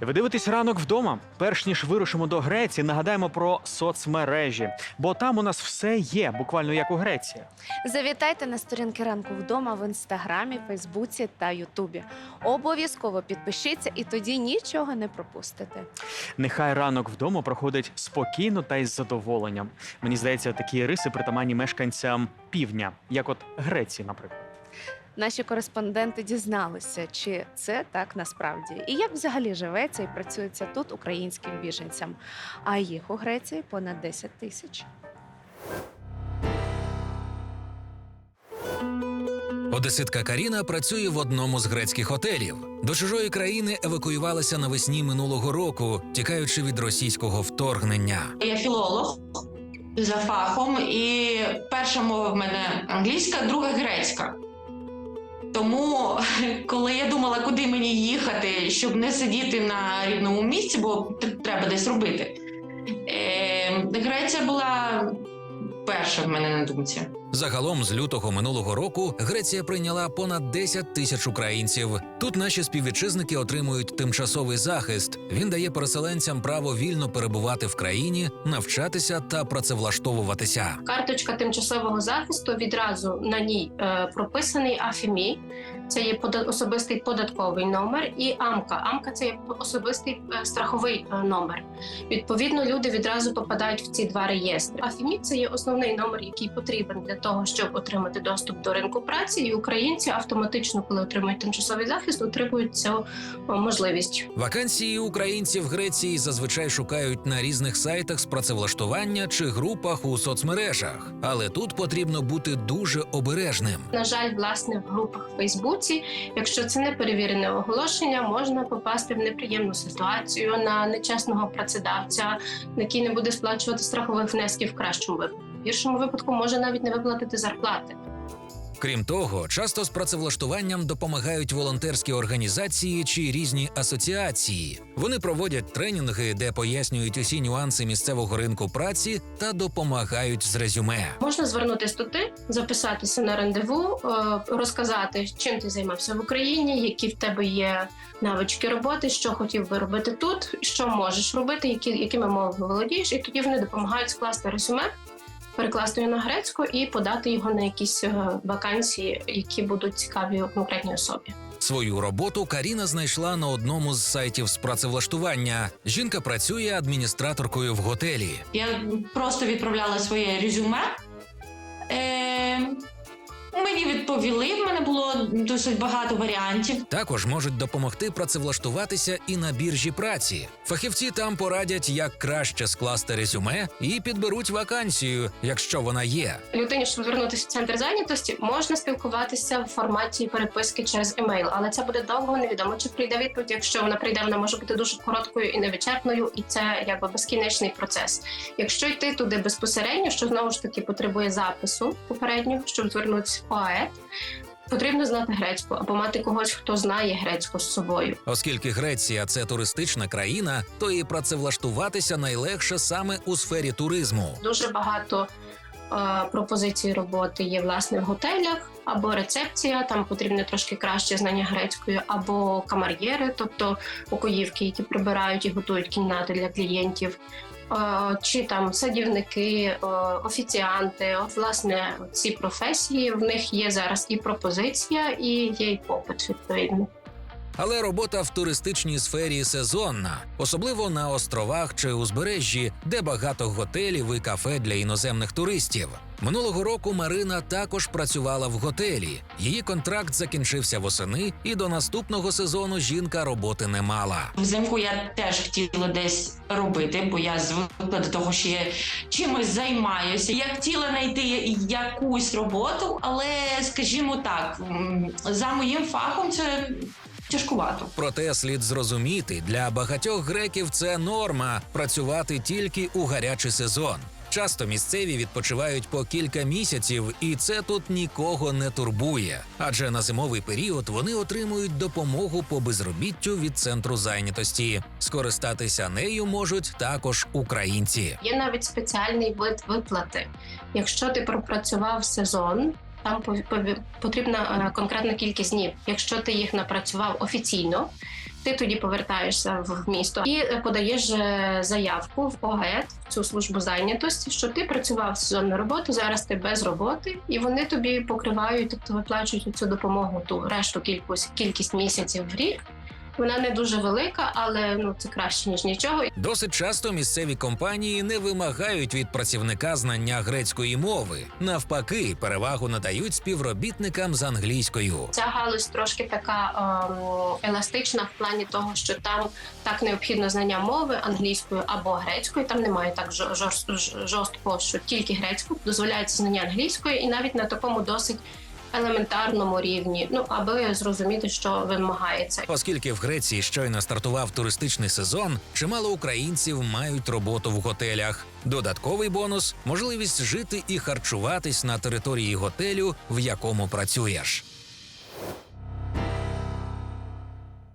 Ви дивитесь ранок вдома. Перш ніж вирушимо до Греції, нагадаємо про соцмережі, бо там у нас все є, буквально як у Греції. Завітайте на сторінки ранку вдома в інстаграмі, Фейсбуці та Ютубі. Обов'язково підпишіться і тоді нічого не пропустите. Нехай ранок вдома проходить спокійно та із задоволенням. Мені здається, такі риси притаманні мешканцям півдня, як от Греції, наприклад. Наші кореспонденти дізналися, чи це так насправді, і як взагалі живеться і працюється тут українським біженцям. А їх у Греції понад 10 тисяч. Одеситка Каріна працює в одному з грецьких готелів. До чужої країни евакуювалася навесні минулого року, тікаючи від російського вторгнення. Я філолог за фахом, і перша мова в мене англійська, друга грецька. Тому, коли я думала, куди мені їхати, щоб не сидіти на рівному місці, бо треба десь робити, е, Греція була перша в мене на думці. Загалом з лютого минулого року Греція прийняла понад 10 тисяч українців. Тут наші співвітчизники отримують тимчасовий захист. Він дає переселенцям право вільно перебувати в країні, навчатися та працевлаштовуватися. Карточка тимчасового захисту відразу на ній е, прописаний АФІМІ. Це є особистий податковий номер, і АМКА. АМКА це є особистий е, страховий е, номер. Відповідно, люди відразу попадають в ці два реєстри. АФІМІ це є основний номер, який потрібен для того, щоб отримати доступ до ринку праці. І українці автоматично, коли отримують тимчасовий захист, отримують цю можливість. Вакансії українців в Греції зазвичай шукають на різних сайтах з працевлаштування чи групах у соцмережах, але тут потрібно бути дуже обережним. На жаль, власне, в групах в Фейсбуці, якщо це не перевірене оголошення, можна попасти в неприємну ситуацію на нечесного працедавця, який не буде сплачувати страхових внесків в кращому випадку. В гіршому випадку може навіть не виплатити зарплати. Крім того, часто з працевлаштуванням допомагають волонтерські організації чи різні асоціації. Вони проводять тренінги, де пояснюють усі нюанси місцевого ринку праці та допомагають з резюме. Можна звернутися туди, записатися на рандеву, е, розказати, чим ти займався в Україні, які в тебе є навички роботи, що хотів би робити тут, що можеш робити, які, якими мовами володієш, і тоді вони допомагають скласти резюме, перекласти його на грецьку і подати його на якісь е, вакансії, які будуть цікаві конкретній особі. Свою роботу Каріна знайшла на одному з сайтів з працевлаштування. Жінка працює адміністраторкою в готелі. Я просто відправляла своє резюме. Мені відповіли, в мене було досить багато варіантів. Також можуть допомогти працевлаштуватися і на біржі праці. Фахівці там порадять, як краще скласти резюме і підберуть вакансію, якщо вона є. Людині, щоб звернутися в центр зайнятості, можна спілкуватися в форматі переписки через емейл, але це буде довго, невідомо чи прийде відповідь. Якщо вона прийде, вона може бути дуже короткою і невичерпною, і це якби безкінечний процес. Якщо йти туди безпосередньо, що знову ж таки потребує запису попереднього, щоб звернутися ОАЕ, потрібно знати грецьку або мати когось, хто знає грецьку з собою. Оскільки Греція це туристична країна, то і працевлаштуватися найлегше саме у сфері туризму. Дуже багато е, пропозицій роботи є власне в готелях або рецепція. Там потрібне трошки краще знання грецької, або камар'єри, тобто покоївки, які прибирають і готують кімнати для клієнтів. Чи там садівники, офіціанти, от власне ці професії в них є зараз і пропозиція, і є й попит відповідно. Але робота в туристичній сфері сезонна, особливо на островах чи узбережжі, де багато готелів і кафе для іноземних туристів. Минулого року Марина також працювала в готелі. Її контракт закінчився восени, і до наступного сезону жінка роботи не мала. Взимку я теж хотіла десь робити, бо я звикла до того, що я чимось займаюся. Я хотіла знайти якусь роботу, але скажімо так, за моїм фахом це тяжкувато. Проте слід зрозуміти, для багатьох греків це норма працювати тільки у гарячий сезон. Часто місцеві відпочивають по кілька місяців, і це тут нікого не турбує. Адже на зимовий період вони отримують допомогу по безробіттю від центру зайнятості. Скористатися нею можуть також українці. Є навіть спеціальний вид виплати. Якщо ти пропрацював сезон, там потрібна е, конкретна кількість днів. Якщо ти їх напрацював офіційно, ти Ти тоді повертаєшся в місто і е, подаєш е, заявку в ОГЕТ, в цю службу зайнятості, що ти працював сезонну роботу, зараз ти без роботи, і вони тобі покривають, тобто виплачують цю допомогу, ту решту кількість, кількість місяців в рік. Вона не дуже велика, але ну це краще ніж нічого. Досить часто місцеві компанії не вимагають від працівника знання грецької мови. Навпаки, перевагу надають співробітникам з англійською. Ця галузь трошки така ем, еластична в плані того, що там так необхідно знання мови англійською або грецькою. Там немає так жор- жорстко, що тільки грецькою дозволяється знання англійської, і навіть на такому досить елементарному рівні, ну аби зрозуміти, що вимагається. Оскільки в Греції щойно стартував туристичний сезон, чимало українців мають роботу в готелях. Додатковий бонус можливість жити і харчуватись на території готелю, в якому працюєш.